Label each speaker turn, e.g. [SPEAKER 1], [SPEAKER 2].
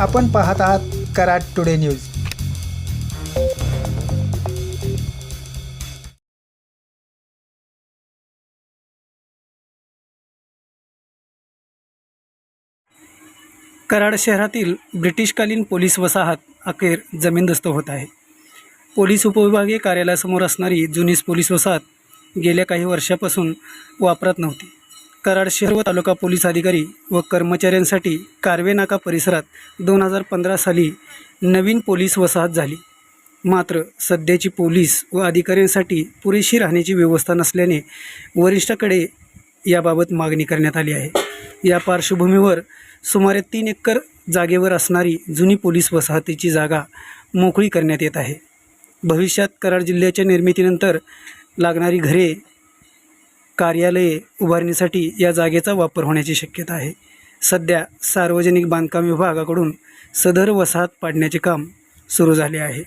[SPEAKER 1] आपण पाहत आहात कराड टुडे न्यूज.
[SPEAKER 2] कराड शहरातील ब्रिटिशकालीन पोलीस वसाहत अखेर जमीनदस्त होत आहे. पोलीस उपविभागीय कार्यालयासमोर असणारी जुनीस पोलीस वसाहत गेल्या काही वर्षापासून वापरात नव्हती. कराड शहर व तालुका पोलीस अधिकारी व कर्मचाऱ्यांसाठी कारवे नाका परिसरात दोन हजार पंधरा साली नवीन पोलीस वसाहत झाली. मात्र सध्याची पोलीस व अधिकाऱ्यांसाठी पुरेशी राहण्याची व्यवस्था नसल्याने वरिष्ठाकडे याबाबत मागणी करण्यात आली आहे. या पार्श्वभूमीवर सुमारे तीन एकर जागेवर असणारी जुनी पोलीस वसाहतीची जागा मोकळी करण्यात येत आहे. भविष्यात कराड जिल्ह्याच्या निर्मितीनंतर लागणारी घरे कार्यालये उभारण्यासाठी या जागेचा वापर होण्याची शक्यता आहे. सध्या सार्वजनिक बांधकाम विभागाकडून सदर वसाहत पाडण्याचे काम सुरू झाले आहे.